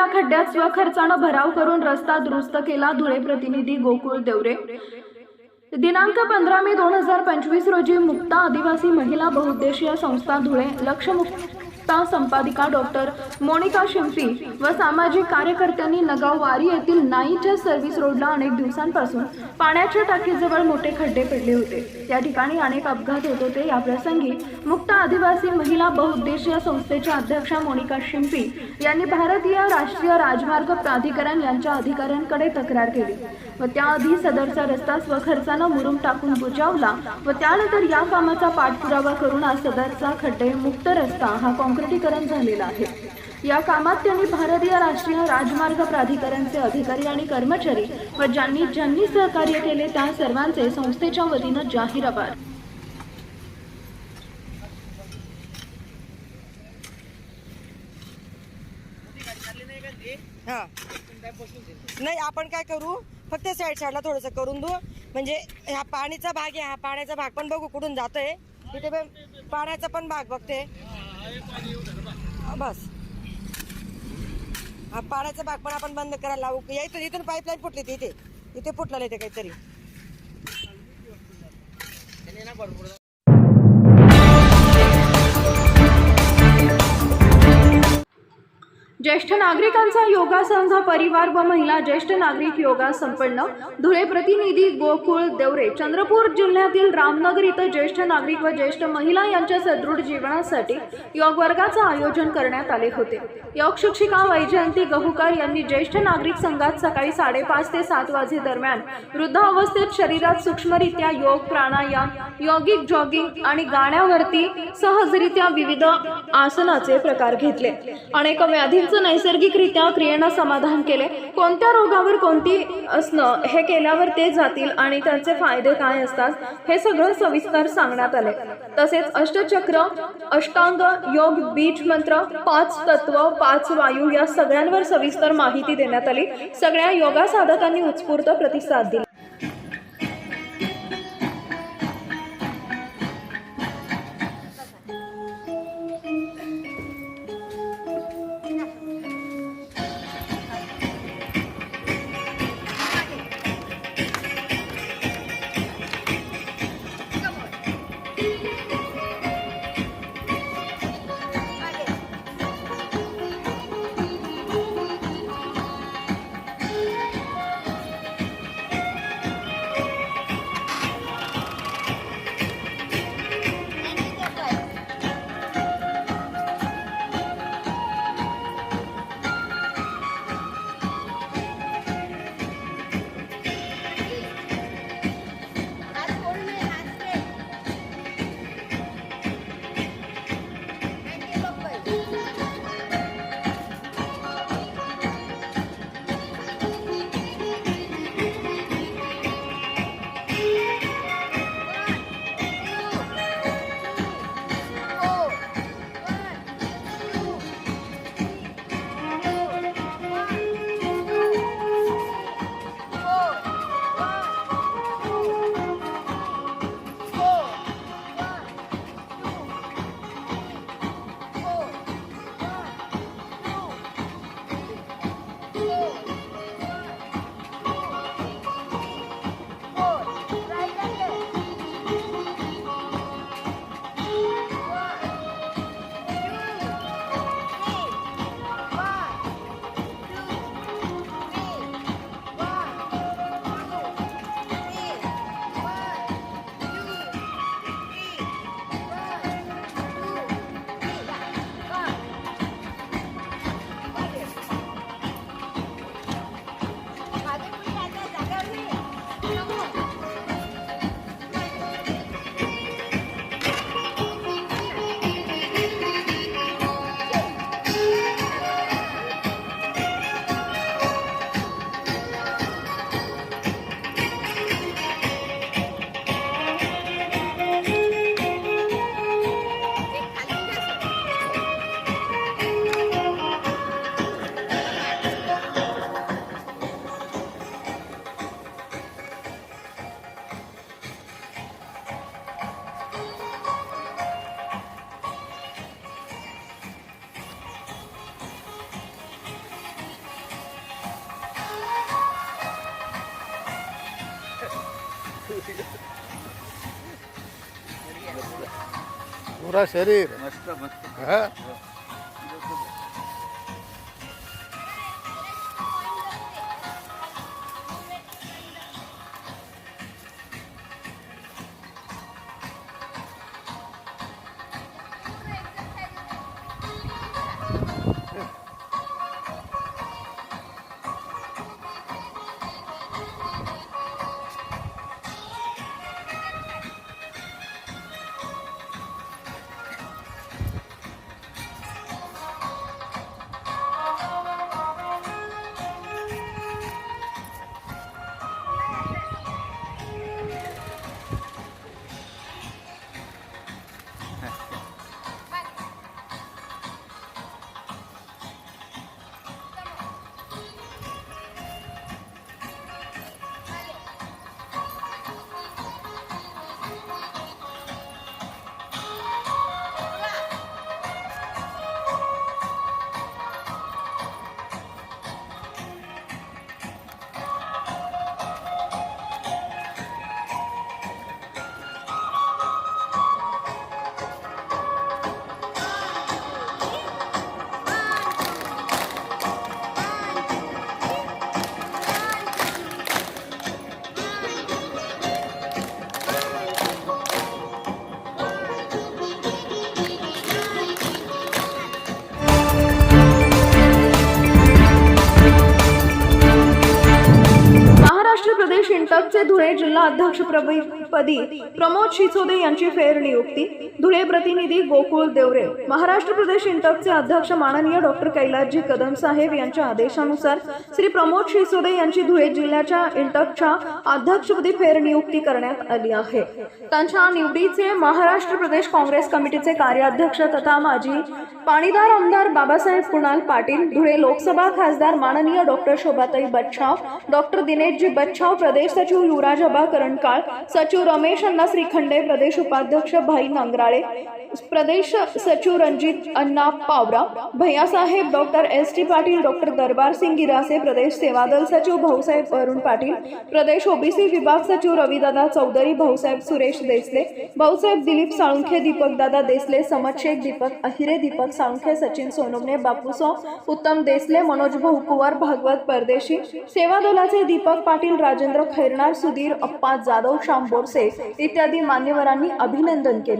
या खड्ड्यात स्वखर्चानं भराव करून रस्ता दुरुस्त केला धुळे प्रतिनिधी गोकुळ देवरे. दिनांक पंधरा मे दोन हजार पंचवीस रोजी मुक्ता आदिवासी महिला बहुउद्देशीय संस्था धुळे लक्षमुक्ता संपादिका डॉक्टर मोनिका शिंपी व सामाजिक कार्यकर्त्यांनी नगाव वारी येथील नाईच्या सर्व्हिस रोडला अनेक दिवसांपासून पाण्याच्या टाकीजवळ मोठे खड्डे पडले होते. त्या ठिकाणी अनेक अपघात होत होते. या प्रसंगी मुक्त आदिवासी महिला बहुउद्देशीय संस्थेच्या अध्यक्षा मोनिका शिंपी यांनी भारतीय राष्ट्रीय राजमार्ग प्राधिकरण यांच्या अधिकाऱ्यांकडे तक्रार केली. व त्याआधी सदरचा रस्ता स्वखर्चानं मुरुम टाकून बुजावला व त्यानंतर या कामाचा पाठपुरावा करून आज सदरचा खड्डे मुक्त रस्ता हा कॉन्क्रिटीकरण झालेला आहे. या कामात त्यांनी भारतीय राष्ट्रीय राजमार्ग प्राधिकरणचे अधिकारी आणि कर्मचारी व ज्यांनी ज्यांनी सहकार्य केले त्या सर्वांचे संस्थेच्या वतीनं जाहीर आभार हा. नाही आपण काय करू? फक्त साईड साईडला थोडंसं करून देऊ. म्हणजे ह्या पाणीचा भाग आहे हा पाण्याचा भाग पण बघू कुठून जातोय. तिथे पण पाण्याचा पण भाग बघते. बस. हा पाण्याचा भाग पण आपण बंद करायला लावू. या इथून इथून पाईपलाईन फुटली ती इथे. इथे फुटलेलं इथे काहीतरी. ज्येष्ठ नागरिकांचा योगा संघ परिवार व महिला ज्येष्ठ नागरिक योगा संपन्न धुळे प्रतिनिधी गोकुळ देवरे चंद्रपूर जिल्ह्यातील रामनगर इथं ज्येष्ठ नागरिक व ज्येष्ठ महिला यांच्या सदृढ जीवनासाठी योग वर्गाचं आयोजन करण्यात आले होते. योग शिक्षिका वैजयंती गहुकर यांनी ज्येष्ठ नागरिक संघात सकाळी साडेपाच ते सात वाजे दरम्यान वृद्ध अवस्थेत शरीरात सूक्ष्मरित्या योग प्राणायाम योगिक जॉगिंग आणि गाण्यावरती सहजरित्या विविध आसनाचे प्रकार घेतले. अनेक व्याधी व्याधींचं नैसर्गिकरित्या क्रियेनं समाधान केले. कोणत्या रोगावर कोणती असणं हे केल्यावर ते जातील आणि त्यांचे फायदे काय असतात हे सगळं सविस्तर सांगण्यात आले. तसेच अष्टचक्र अष्टांग योग बीज मंत्र पाच तत्व पाच वायू या सगळ्यांवर सविस्तर माहिती देण्यात आली. सगळ्या योगा साधकांनी उत्स्फूर्त प्रतिसाद दिला. पूरा शरीर मस्त मस्त भाजपचे धुळे जिल्हा अध्यक्ष पदी प्रमोद शिसोदे यांची फेरनियुक्ती धुळे प्रतिनिधी गोकुळ देवरे. महाराष्ट्र प्रदेश इंटकचे अध्यक्ष माननीय डॉक्टर कैलासजी कदम साहेब यांच्या आदेशानुसार श्री प्रमोद शिसोदे यांची धुळे जिल्ह्याच्या इंटकच्या अध्यक्षपदी फेरनियुक्ती करण्यात आली आहे. त्यांच्या निवडीचे महाराष्ट्र प्रदेश काँग्रेस कमिटीचे कार्याध्यक्ष तथा माजी पाणीदार आमदार बाबासाहेब कुणाल पाटील धुळे लोकसभा खासदार माननीय डॉक्टर शोभाताई बच्छाव डॉक्टर दिनेशजी बच्छाव प्रदेश सचिव युवराज अबा करणकाळ सचिव रमेश अण्णा श्रीखंडे प्रदेश उपाध्यक्ष भाई नांगराळे प्रदेश सचिव Ranjit Anna Pawra Bhaiyasaheb doctor S T Patil doctor Darbar Singh Girase प्रदेश सेवादल सचिव भाऊसाहेब अरुण पाटील प्रदेश ओबीसी विभाग सचिव रविदादा चौधरी भाऊसाहेब सुरेश देसले भाऊसाहेब दिलीप साळुंखे दीपकदादा देसले समतशेख दीपक अहिरे दीपक साळुंखे सचिन सोनवणे बापूसो उत्तम देसले मनोज भाऊ कुवार भागवत परदेशी सेवा दलाचे दीपक पाटील राजेंद्र खैरनार सुधीर अप्पा जाधव श्याम बोरसे इत्यादी मान्यवरांनी अभिनंदन केले.